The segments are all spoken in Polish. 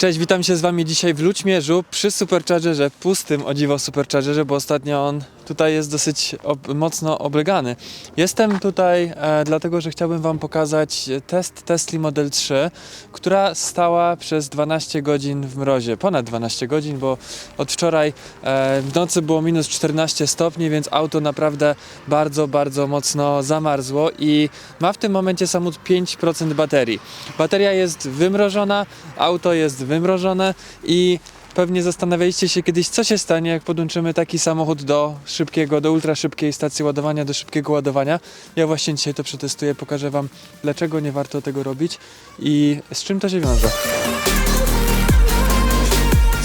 Cześć, witam się z wami dzisiaj w Lućmierzu przy Superchargerze, pustym o dziwo Superchargerze, bo ostatnio on tutaj jest dosyć ob- mocno oblegany. Jestem tutaj e, dlatego, że chciałbym wam pokazać test Tesla Model 3, która stała przez 12 godzin w mrozie, ponad 12 godzin, bo od wczoraj e, w nocy było minus 14 stopni, więc auto naprawdę bardzo, bardzo mocno zamarzło i ma w tym momencie samochód 5% baterii. Bateria jest wymrożona, auto jest wymrożone i pewnie zastanawialiście się kiedyś, co się stanie, jak podłączymy taki samochód do szybkiego, do ultra szybkiej stacji ładowania, do szybkiego ładowania. Ja właśnie dzisiaj to przetestuję, pokażę Wam, dlaczego nie warto tego robić i z czym to się wiąże.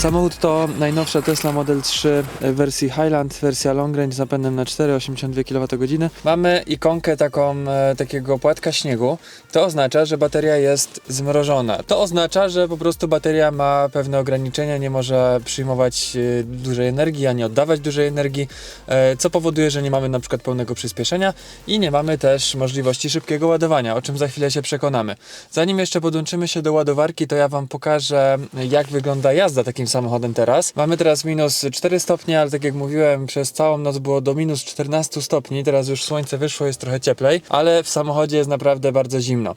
Samochód to najnowsza Tesla Model 3 w wersji Highland, wersja Long Range z napędem na 4, 82 kWh. Mamy ikonkę taką, e, takiego płatka śniegu. To oznacza, że bateria jest zmrożona. To oznacza, że po prostu bateria ma pewne ograniczenia, nie może przyjmować e, dużej energii, ani oddawać dużej energii, e, co powoduje, że nie mamy na przykład pełnego przyspieszenia i nie mamy też możliwości szybkiego ładowania, o czym za chwilę się przekonamy. Zanim jeszcze podłączymy się do ładowarki, to ja Wam pokażę, jak wygląda jazda takim samochodem teraz. Mamy teraz minus 4 stopnie, ale tak jak mówiłem, przez całą noc było do minus 14 stopni. Teraz już słońce wyszło, jest trochę cieplej, ale w samochodzie jest naprawdę bardzo zimno.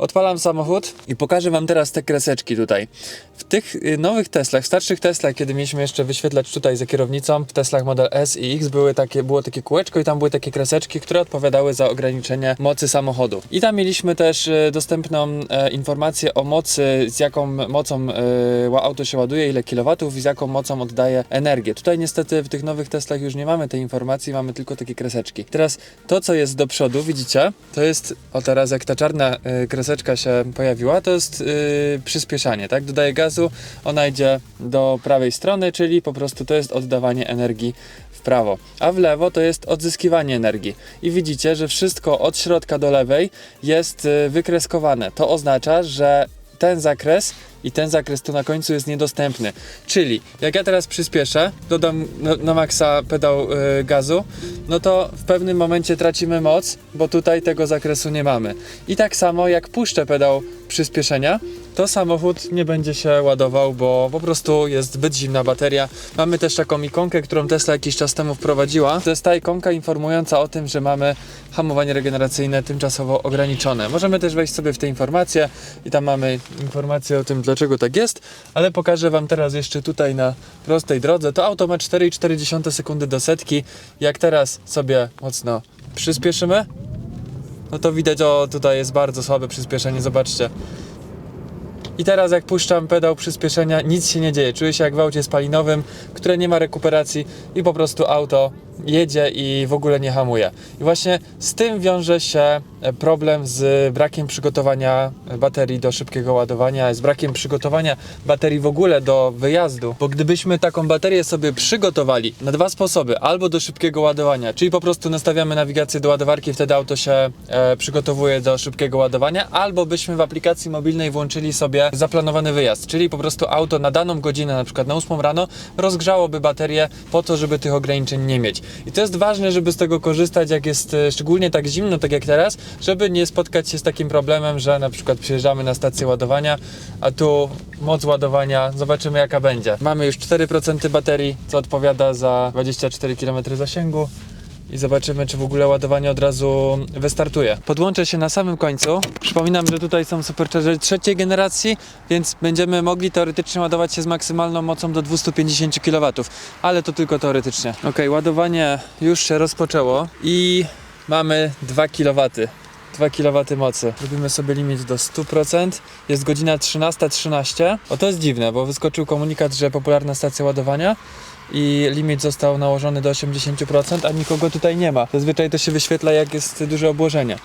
Odpalam samochód i pokażę Wam teraz te kreseczki tutaj. W tych y, nowych Teslach, w starszych Teslach, kiedy mieliśmy jeszcze wyświetlacz tutaj za kierownicą, w Teslach Model S i X były takie, było takie kółeczko i tam były takie kreseczki, które odpowiadały za ograniczenie mocy samochodu. I tam mieliśmy też y, dostępną e, informację o mocy, z jaką mocą e, auto się ładuje, ile kilowatów i z jaką mocą oddaje energię. Tutaj niestety w tych nowych Teslach już nie mamy tej informacji, mamy tylko takie kreseczki. Teraz to, co jest do przodu, widzicie, to jest, o teraz jak ta czarna y, kreseczka się pojawiła, to jest y, przyspieszanie, tak? Dodaję gazu, ona idzie do prawej strony, czyli po prostu to jest oddawanie energii w prawo, a w lewo to jest odzyskiwanie energii. I widzicie, że wszystko od środka do lewej jest y, wykreskowane. To oznacza, że ten zakres i ten zakres tu na końcu jest niedostępny. Czyli jak ja teraz przyspieszę, dodam na, na maksa pedał y, gazu, no to w pewnym momencie tracimy moc, bo tutaj tego zakresu nie mamy. I tak samo jak puszczę pedał przyspieszenia, to samochód nie będzie się ładował, bo po prostu jest zbyt zimna bateria. Mamy też taką ikonkę, którą Tesla jakiś czas temu wprowadziła. To jest ta ikonka informująca o tym, że mamy hamowanie regeneracyjne tymczasowo ograniczone. Możemy też wejść sobie w te informacje i tam mamy informacje o tym, dlaczego tak jest, ale pokażę Wam teraz jeszcze tutaj na prostej drodze. To auto ma 4,4 sekundy do setki. Jak teraz sobie mocno przyspieszymy, no to widać, o tutaj jest bardzo słabe przyspieszenie, zobaczcie. I teraz jak puszczam pedał przyspieszenia, nic się nie dzieje. Czuję się jak w aucie spalinowym, które nie ma rekuperacji i po prostu auto jedzie i w ogóle nie hamuje. I właśnie z tym wiąże się e, problem z brakiem przygotowania baterii do szybkiego ładowania, z brakiem przygotowania baterii w ogóle do wyjazdu. Bo gdybyśmy taką baterię sobie przygotowali na dwa sposoby, albo do szybkiego ładowania, czyli po prostu nastawiamy nawigację do ładowarki, wtedy auto się e, przygotowuje do szybkiego ładowania, albo byśmy w aplikacji mobilnej włączyli sobie zaplanowany wyjazd, czyli po prostu auto na daną godzinę, na przykład na 8 rano, rozgrzałoby baterię po to, żeby tych ograniczeń nie mieć. I to jest ważne, żeby z tego korzystać, jak jest e, szczególnie tak zimno, tak jak teraz, żeby nie spotkać się z takim problemem, że na przykład przyjeżdżamy na stację ładowania, a tu moc ładowania, zobaczymy jaka będzie. Mamy już 4% baterii, co odpowiada za 24 km zasięgu i zobaczymy, czy w ogóle ładowanie od razu wystartuje. Podłączę się na samym końcu. Przypominam, że tutaj są superchargery trzeciej generacji, więc będziemy mogli teoretycznie ładować się z maksymalną mocą do 250 kW, ale to tylko teoretycznie. Ok, ładowanie już się rozpoczęło i mamy 2 kW. 2 kW mocy. Robimy sobie limit do 100%. Jest godzina 13.13. O to jest dziwne, bo wyskoczył komunikat, że popularna stacja ładowania i limit został nałożony do 80%, a nikogo tutaj nie ma. Zazwyczaj to się wyświetla jak jest duże obłożenie.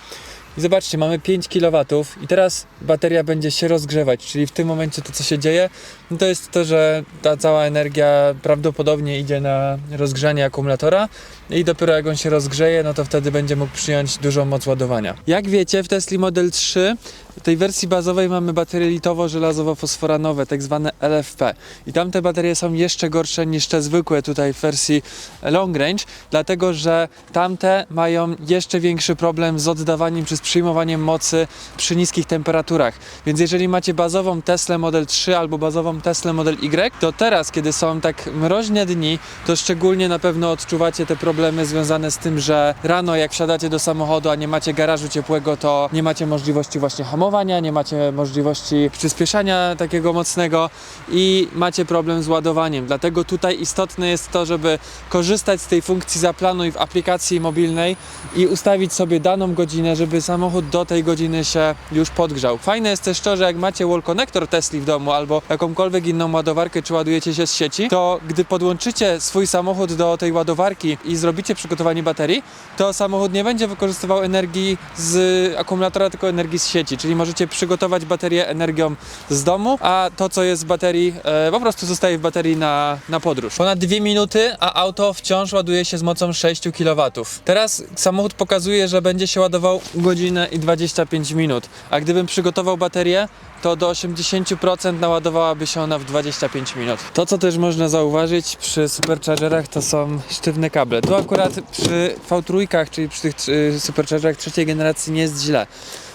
I zobaczcie, mamy 5 kW i teraz bateria będzie się rozgrzewać, czyli w tym momencie to co się dzieje, no to jest to, że ta cała energia prawdopodobnie idzie na rozgrzanie akumulatora i dopiero jak on się rozgrzeje, no to wtedy będzie mógł przyjąć dużą moc ładowania. Jak wiecie, w Tesla Model 3 w tej wersji bazowej mamy baterie litowo-żelazowo-fosforanowe, tak zwane LFP. I tamte baterie są jeszcze gorsze niż te zwykłe tutaj w wersji long range, dlatego że tamte mają jeszcze większy problem z oddawaniem przez przyjmowaniem mocy przy niskich temperaturach. Więc jeżeli macie bazową Tesla Model 3 albo bazową Tesla Model Y, to teraz, kiedy są tak mroźne dni, to szczególnie na pewno odczuwacie te problemy związane z tym, że rano jak wsiadacie do samochodu, a nie macie garażu ciepłego, to nie macie możliwości właśnie hamowania, nie macie możliwości przyspieszania takiego mocnego i macie problem z ładowaniem. Dlatego tutaj istotne jest to, żeby korzystać z tej funkcji zaplanuj w aplikacji mobilnej i ustawić sobie daną godzinę, żeby samochód do tej godziny się już podgrzał. Fajne jest też to, że jak macie wall connector Tesli w domu albo jakąkolwiek inną ładowarkę, czy ładujecie się z sieci, to gdy podłączycie swój samochód do tej ładowarki i zrobicie przygotowanie baterii, to samochód nie będzie wykorzystywał energii z akumulatora, tylko energii z sieci, czyli możecie przygotować baterię energią z domu, a to co jest z baterii e, po prostu zostaje w baterii na, na podróż. Ponad 2 minuty, a auto wciąż ładuje się z mocą 6 kW. Teraz samochód pokazuje, że będzie się ładował godzinę i 25 minut, a gdybym przygotował baterię, to do 80% naładowałaby się ona w 25 minut. To, co też można zauważyć przy superchargerach, to są sztywne kable. Tu akurat przy V3, czyli przy tych y, superchargerach trzeciej generacji nie jest źle.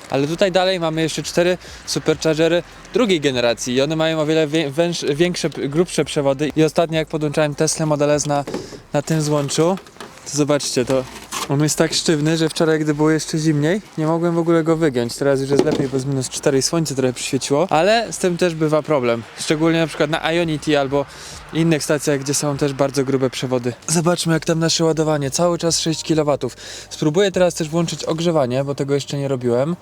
Ale tutaj dalej mamy jeszcze cztery superchargery drugiej generacji i one mają o wiele większe, grubsze przewody. I ostatnio jak podłączałem Tesla Model S na, na tym złączu, to zobaczcie, to on jest tak sztywny, że wczoraj, gdy było jeszcze zimniej, nie mogłem w ogóle go wygiąć. Teraz już jest lepiej, bo z minus 4 i słońce trochę przyświeciło, ale z tym też bywa problem. Szczególnie na przykład na Ionity albo innych stacjach, gdzie są też bardzo grube przewody. Zobaczmy, jak tam nasze ładowanie. Cały czas 6 kW. Spróbuję teraz też włączyć ogrzewanie, bo tego jeszcze nie robiłem.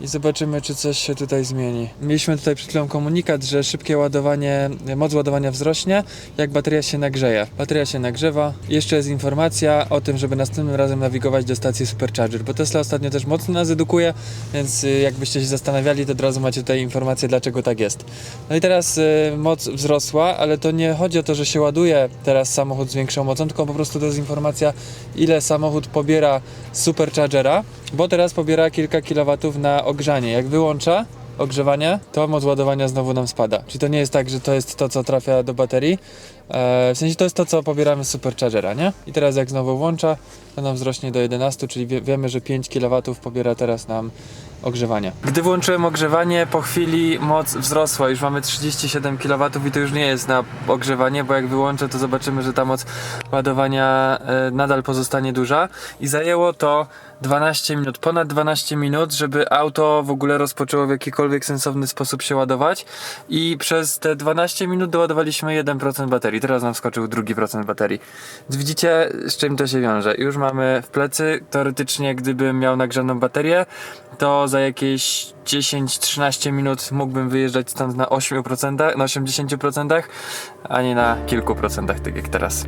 I zobaczymy, czy coś się tutaj zmieni. Mieliśmy tutaj przed chwilą komunikat, że szybkie ładowanie, moc ładowania wzrośnie, jak bateria się nagrzeje. Bateria się nagrzewa. Jeszcze jest informacja o tym, żeby następnym razem nawigować do stacji Supercharger, bo Tesla ostatnio też mocno nas edukuje, więc y, jakbyście się zastanawiali, to od razu macie tutaj informację, dlaczego tak jest. No i teraz y, moc wzrosła, ale to nie chodzi o to, że się ładuje teraz samochód z większą mocą, tylko po prostu to jest informacja, ile samochód pobiera Superchargera, bo teraz pobiera kilka kilowatów na ogrzanie. Jak wyłącza ogrzewanie, to moc ładowania znowu nam spada. Czyli to nie jest tak, że to jest to, co trafia do baterii. E, w sensie to jest to, co pobieramy z Superchargera, nie? I teraz jak znowu włącza, to nam wzrośnie do 11, czyli wie, wiemy, że 5 kW pobiera teraz nam ogrzewanie. Gdy włączyłem ogrzewanie, po chwili moc wzrosła, już mamy 37 kW i to już nie jest na ogrzewanie, bo jak wyłączę, to zobaczymy, że ta moc ładowania e, nadal pozostanie duża i zajęło to 12 minut, ponad 12 minut, żeby auto w ogóle rozpoczęło w jakikolwiek sensowny sposób się ładować i przez te 12 minut doładowaliśmy 1% baterii, teraz nam wskoczył drugi procent baterii. Widzicie z czym to się wiąże. Już mamy w plecy, teoretycznie gdybym miał nagrzaną baterię, to za jakieś 10-13 minut mógłbym wyjeżdżać stąd na 8%, na 80%, a nie na kilku procentach, tak jak teraz.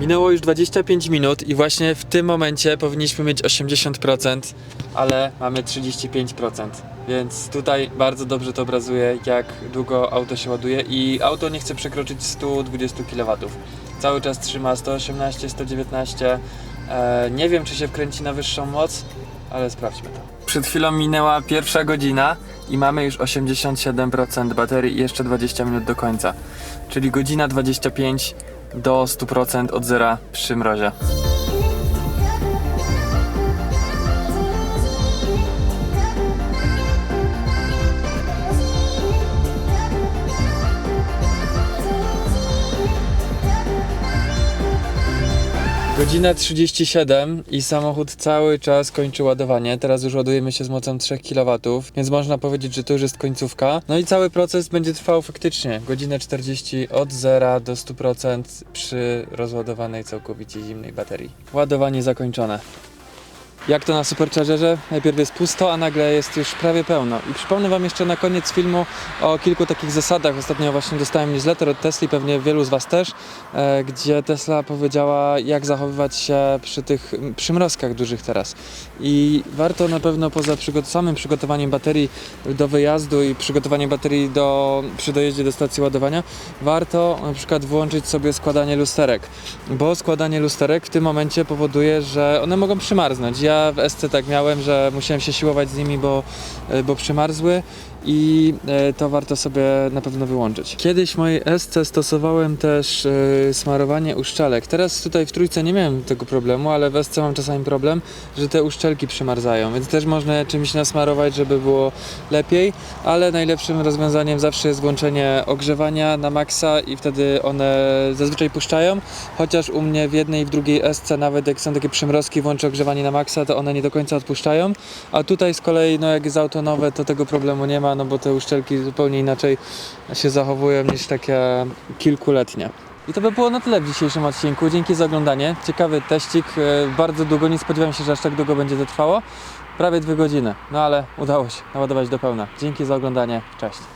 Minęło już 25 minut i właśnie w tym momencie powinniśmy mieć 80%, ale mamy 35%. Więc tutaj bardzo dobrze to obrazuje, jak długo auto się ładuje i auto nie chce przekroczyć 120 kW. Cały czas trzyma 118, 119. E, nie wiem, czy się wkręci na wyższą moc, ale sprawdźmy to. Przed chwilą minęła pierwsza godzina i mamy już 87% baterii i jeszcze 20 minut do końca. Czyli godzina 25 do 100% od zera przy mrozie. Godzina 37 i samochód cały czas kończy ładowanie. Teraz już ładujemy się z mocą 3 kW, więc można powiedzieć, że to już jest końcówka. No i cały proces będzie trwał faktycznie godzinę 40 od 0 do 100% przy rozładowanej całkowicie zimnej baterii. Ładowanie zakończone. Jak to na Superchargerze? Najpierw jest pusto, a nagle jest już prawie pełno. I przypomnę Wam jeszcze na koniec filmu o kilku takich zasadach. Ostatnio właśnie dostałem newsletter od Tesli, pewnie wielu z Was też, e, gdzie Tesla powiedziała, jak zachowywać się przy tych przymrozkach dużych teraz. I warto na pewno poza przygo- samym przygotowaniem baterii do wyjazdu i przygotowaniem baterii do, przy dojeździe do stacji ładowania, warto na przykład włączyć sobie składanie lusterek, bo składanie lusterek w tym momencie powoduje, że one mogą przymarznąć. Ja w SC tak miałem, że musiałem się siłować z nimi, bo, e, bo przymarzły i e, to warto sobie na pewno wyłączyć. Kiedyś w mojej SC stosowałem też e, smarowanie uszczelek. Teraz tutaj w trójce nie miałem tego problemu, ale w SC mam czasami problem, że te uszczelki przymarzają, więc też można czymś nasmarować, żeby było lepiej, ale najlepszym rozwiązaniem zawsze jest włączenie ogrzewania na maksa i wtedy one zazwyczaj puszczają, chociaż u mnie w jednej i w drugiej SC nawet jak są takie przymrozki, włączę ogrzewanie na maksa, to one nie do końca odpuszczają, a tutaj z kolei no jak jest auto nowe, to tego problemu nie ma, no bo te uszczelki zupełnie inaczej się zachowują niż takie kilkuletnie. I to by było na tyle w dzisiejszym odcinku. Dzięki za oglądanie. Ciekawy teścik. e, Bardzo długo, nie spodziewałem się, że aż tak długo będzie to trwało. Prawie dwie godziny. No ale udało się naładować do pełna. Dzięki za oglądanie. Cześć.